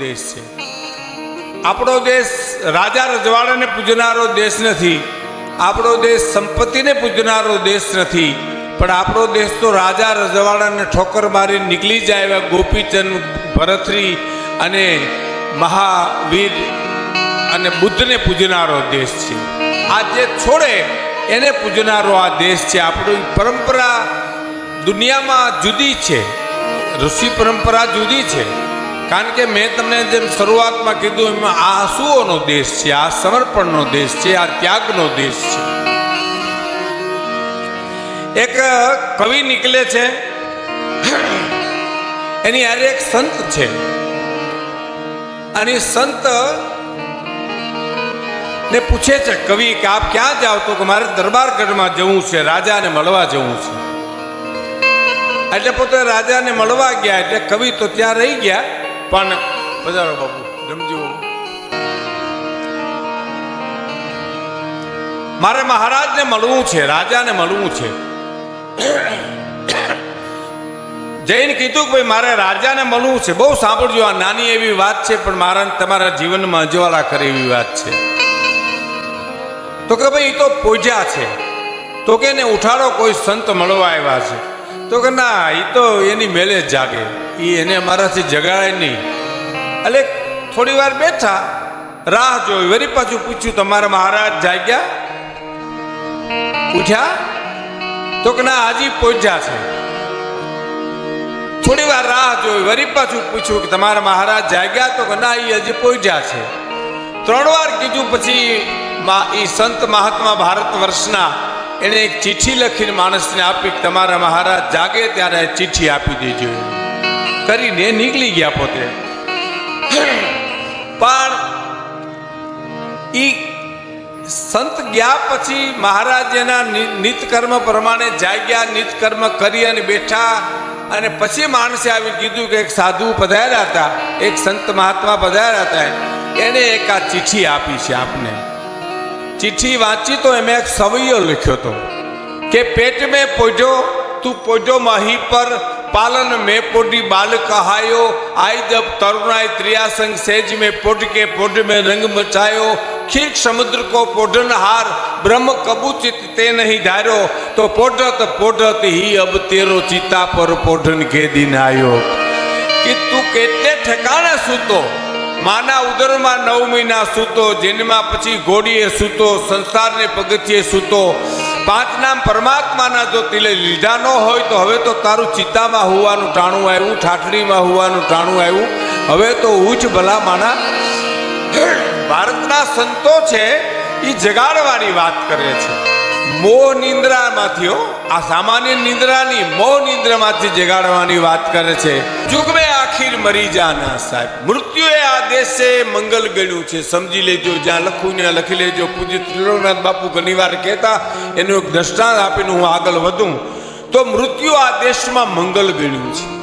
દેશ છે. આપણો દેશ રાજા રજવાડાને પૂજનારો દેશ નથી. આપણો દેશ સંપત્તિને પૂજનારો દેશ નથી. પણ આપણો દેશ તો રાજા રજવાડાને ઠોકર મારી નીકળી જાય એવા ગોપીચંદ, ભરતરી અને મહાવીર અને બુદ્ધને પૂજનારો દેશ છે. આ જે છોડે એને પૂજનારો આ દેશ છે. આપણી પરંપરા દુનિયામાં જુદી છે. ઋષિ પરંપરા જુદી છે. કારણ કે મેં તમને જેમ શરૂઆતમાં કીધું એમાં આ આંસુઓનો દેશ છે, આ સમર્પણનો દેશ છે, આ ત્યાગનો દેશ છે. એક કવિ નીકળે છે, એની હારે એક સંત છે. અને સંત ને પૂછે છે, કવિ, કે આપ ક્યાં જાઓ તો કે મારે દરબારગઢમાં જવું છે, રાજાને મળવા જવું છે. એટલે પોતે રાજાને મળવા ગયા, એટલે કવિ તો ત્યાં રહી ગયા. પણ પધારો બાબુ રમજો મારે મહારાજને મળવું છે, રાજાને મળવું છે. જૈન કીધું કે ભાઈ, મારે રાજાને મળવું છે. બહુ સાંભળજો, આ નાની એવી વાત છે, પણ મારા તમારા જીવનમાં અજવાળા કરે એવી વાત છે. તો કે ભાઈ એ તો પૂજા છે. તો કે એને ઉઠાડો, કોઈ સંત મળવા આવ્યા છે. તો કે ના એ તો એની મેલે જ જાગે. એ એને મારાથી જગાડે નહીં. એટલે થોડી વાર બેઠા, રાહ જોઈ. વરી પાછું પૂછ્યું, તમારા મહારાજ જાગ્યા ઉઠ્યા. તો કે ના, હજી પહોંચ્યા છે. થોડી વાર રાહ જોઈ. વરી પાછું પૂછ્યું કે, તમારા મહારાજ જાગ્યા તો ના એ હજી પહોંચ્યા છે. ત્રણ વાર કીધું, પછી એ સંત મહાત્મા ભારત વર્ષના એણે એક ચિઠ્ઠી લખીને માણસને આપી તમારા મહારાજ જાગે ત્યારે ચિઠ્ઠી આપી દેજો કરીને નીકળી ગયા પોતે. પણ ઈ સંત ગયા પછી મહારાજ એના નિતકર્મ પ્રમાણે જાગ્યા, નિતકર્મ કરી અને બેઠા. અને પછી માણસે આવી કીધું કે એક સાધુ પધાર્યા હતા, એક સંત મહાત્મા પધાર્યા હતા. એને એક આ ચિઠ્ઠી આપી છે આપને. ચિઠ્ઠી વાંચી તો એમાં એક સવૈયો લખ્યો હતો કે પેટ મેં પોજો, તું પોજો માહી પર, પાલન મેં પોડી બાલ કહાયો આઈ દબ તરુણાય ત્રિયાસંગ સેજ મેં પોડ કે પોડ મેં રંગ મચાયો, ખીર સમુદ્ર કો પોઢન હાર, બ્રહ્મ કબૂચિત તે નહીં ધાર્યો, તો પોઢત પોઢત હી અબ તેરો ચિતા પર પોઢન કે દિન આવ્યો કે તું કેટલે ઠેકાણે સૂતો માના ઉદરમાં નવ મહિના સૂતો જેનમાં પછી ઘોડીએ સૂતો, સંસારને પગથિયે સૂતો. પાંચ નામ પરમાત્માના જો તિલે લીધા ન હોય તો હવે તો તારું ચિત્તામાં હોવાનું ટાણું આવ્યું, ઠાઠડીમાં હોવાનું ટાણું આવ્યું. હવે તો ઉચ્ચ ભલા માના ભારતના સંતો છે એ જગાડવાની વાત કરે છે. મોહ નિંદ્રામાંથી આ સામાન્ય નિંદ્રાની મોહ નિંદ્રામાંથી જગાડવાની વાત કરે છે. જુગ મેં આખીર મરી જાના સાહેબ. મૃત્યુએ આ દેશે મંગલ ગણ્યું છે. સમજી લેજો, જ્યાં લખું ને લખી લેજો. પૂજ્ય ત્રિલોકનાથ બાપુ ઘણીવાર કહેતા, એનું એક દ્રષ્ટાંત આપીને હું આગળ વધું. તો મૃત્યુ આ દેશમાં મંગલ ગણ્યું છે.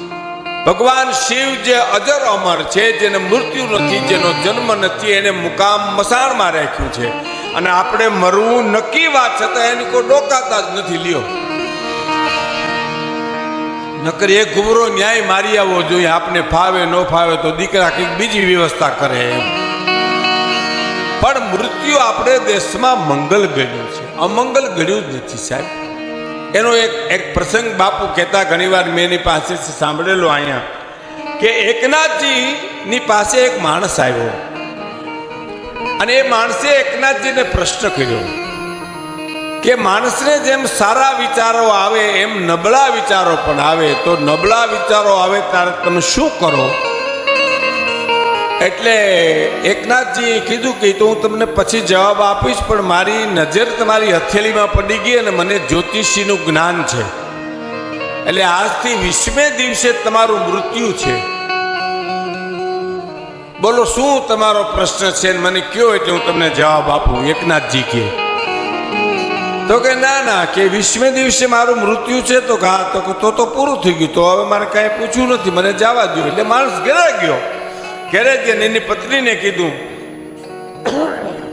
ભગવાન શિવ જે અજર અમર છે, જેને મૃત્યુ નથી, જેનો જન્મ નથી, એને મુકામ મસાણમાં રાખ્યું છે. અને આપણે મરવું નક્કી વાત છતાં એની કોઈ ડોકાતા જ નથી, લ્યો. નકર એક ઘુમરો ન્યાય મારી આવવો જોઈએ. આપને ફાવે, ન ફાવે તો દીકરા કંઈક બીજી વ્યવસ્થા કરે પણ મૃત્યુ આપણે દેશમાં મંગલ ગણ્યું છે. અમંગલ ગણ્યું જ નથી સાહેબ. એનો એક એક પ્રસંગ બાપુ કહેતા ઘણીવાર મેં એની પાસેથી સાંભળેલો અહીંયા, કે એકનાથજીની પાસે એક માણસ આવ્યો. અને એ માણસે એકનાથજીને પ્રશ્ન કર્યો. કે માણસને જેમ સારા વિચારો આવે, એમ નબળા વિચારો પણ આવે, તો નબળા વિચારો આવે ત્યારે તમે શું કરો? એટલે એકનાથજીએ કીધું કે તો હું તમને પછી જવાબ આપીશ, પણ મારી નજર તમારી હથેળીમાં પડી ગઈ અને મને જ્યોતિષીનું જ્ઞાન છે. એટલે આજથી વીસમે દિવસે તમારું મૃત્યુ છે. બોલો, શું તમારો પ્રશ્ન છે? મને કયો એટલે હું તમને જવાબ આપું? એકનાથજી કે તો કે ના ના, કે વીસમે દિવસે મારું મૃત્યુ છે, તો કે તો તો પૂરું થઈ ગયું. તો હવે મારે કાંઈ પૂછ્યું નથી. મને જવા દો એટલે માણસ ઘેરે ગયો. ઘેરે જઈને એની પત્નીને કીધું,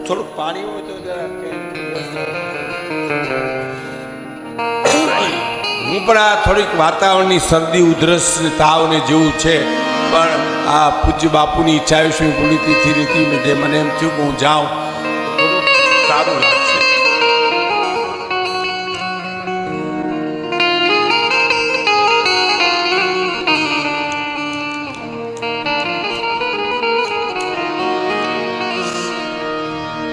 થોડુંક પાણી હોય તો હું પણ આ થોડીક વાતાવરણની શરદી, ઉધરસ તાવને જેવું છે, પણ આ પૂજ્ય બાપુની ઈચ્છાયુષ્મી પુણ્યતિથિ રીતિ મને એમ થયું કે હું જાઉં. સારું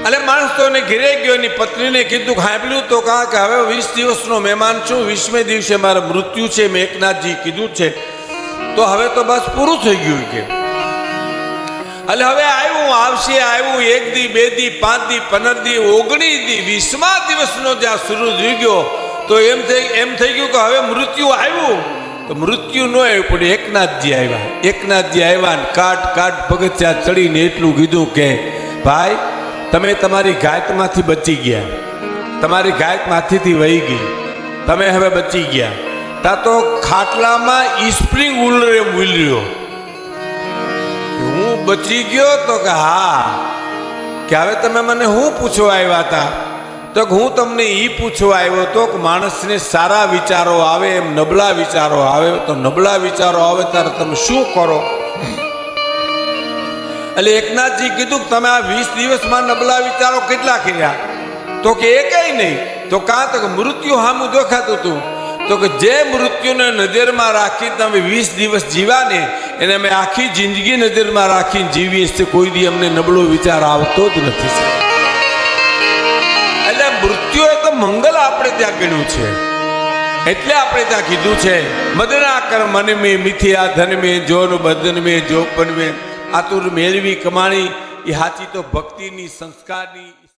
એટલે માણસ તો એને ઘેરે ગયો એની પત્નીને કીધું ખાંભલ્યું તો કાં કે હવે વીસ દિવસનો મહેમાન છું, વીસમે દિવસે મારે મૃત્યુ છે, મેં એકનાથજી કીધું છે. તો હવે તો બસ પૂરું થઈ ગયું કે. એટલે હવે આવ્યું, આવશે, આવ્યું, એક દી, બે દી, પાંચ દી, પંદર દી, ઓગણીસ દી, વીસમા દિવસનો જ્યાં સૂરજ ગયો, તો એમ થઈ એમ થઈ ગયું કે હવે મૃત્યુ આવ્યું. તો મૃત્યુ ન આવ્યું, પણ એકનાથજી આવ્યા. એકનાથજી આવ્યા ને કાટ કાટ પગથિયા ચડીને એટલું કીધું કે, ભાઈ તમે તમારી ગાયતમાંથી બચી ગયા. તમારી ગાયક માથીથી વહી ગઈ. તમે હવે બચી ગયા. તા તો ખાટલામાં ઈસ્પ્રિંગ ઉલરે ઉલર્યો. હું બચી ગયો તો કે હા. કે હવે તમે મને શું પૂછવા આવ્યા હતા તો હું તમને એ પૂછવા આવ્યો તો કે માણસને સારા વિચારો આવે, એમ નબળા વિચારો આવે. તો નબળા વિચારો આવે ત્યારે તમે શું કરો? એટલે એકનાથજી કીધું કે તમે આ વીસ દિવસમાં નબળા વિચારો કેટલા કર્યા? તો કે એ કઈ નહીં. તો કાં તો કે મૃત્યુ હામું દેખાતું હતું. તો કે જે મૃત્યુને નજરમાં રાખી તમે વીસ દિવસ જીવા ને એને અમે આખી જિંદગી નજરમાં રાખીને જીવીએ છીએ. કોઈ દી અમને નબળો વિચાર આવતો જ નથી. એટલે મૃત્યુ એ તો મંગલ આપણે ત્યાં ગણ્યું છે. એટલે આપણે ત્યાં કીધું છે, મદના કર મન મેં મિથિયા ધન મેં, જોન બદન મેં, જોપન મેં આતુર મેળવી કમાણી. એ સાચી તો ભક્તિની સંસ્કારની